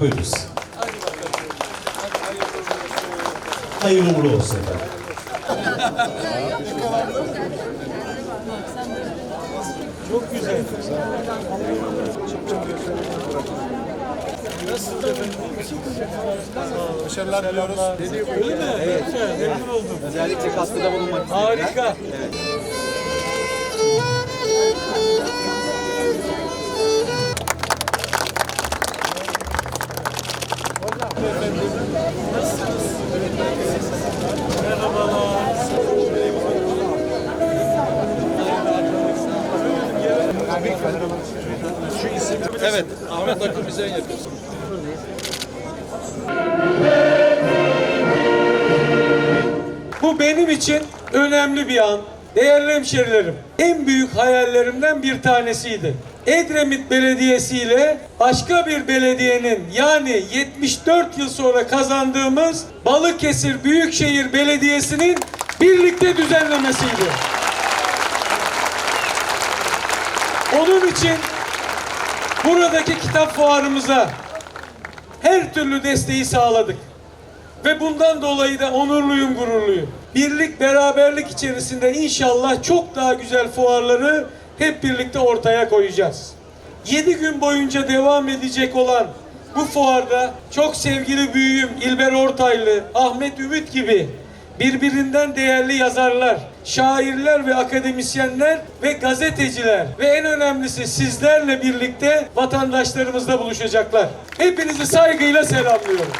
Buyurunuz. Hayırlı uğurlu olsun efendim. Çok güzel. Başarılar diliyoruz. Öyle mi? Evet. Memnun oldum. Özellikle katkıda bulunmak istedim. Evet, Ahmet Akın bize yakın. Bu benim için önemli bir an. Değerli hemşerilerim, en büyük hayallerimden bir tanesiydi. Edremit Belediyesi ile başka bir belediyenin yani 74 yıl sonra kazandığımız Balıkesir Büyükşehir Belediyesi'nin birlikte düzenlemesiydi. Onun için buradaki kitap fuarımıza her türlü desteği sağladık. Ve bundan dolayı da onurluyum, gururluyum. Birlik, beraberlik içerisinde inşallah çok daha güzel fuarları hep birlikte ortaya koyacağız. 7 gün boyunca devam edecek olan bu fuarda çok sevgili büyüğüm İlber Ortaylı, Ahmet Ümit gibi birbirinden değerli yazarlar, şairler ve akademisyenler ve gazeteciler ve en önemlisi sizlerle birlikte vatandaşlarımızla buluşacaklar. Hepinizi saygıyla selamlıyorum.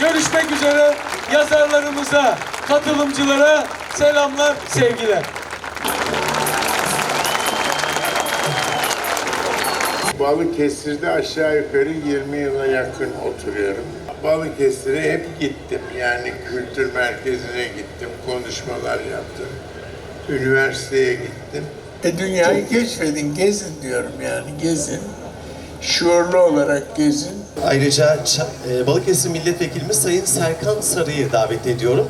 Görüşmek üzere yazarlarımıza, katılımcılara selamlar, sevgiler. Balıkesir'de aşağı yukarı 20 yıla yakın oturuyorum. Balıkesir'e hep gittim. Yani kültür merkezine gittim, konuşmalar yaptım. Üniversiteye gittim. E dünyayı keşfedin, gezin diyorum yani gezin. Şuurlu olarak gezin. Ayrıca e, Balıkesir Milletvekilimiz Sayın Serkan Sarı'yı davet ediyorum.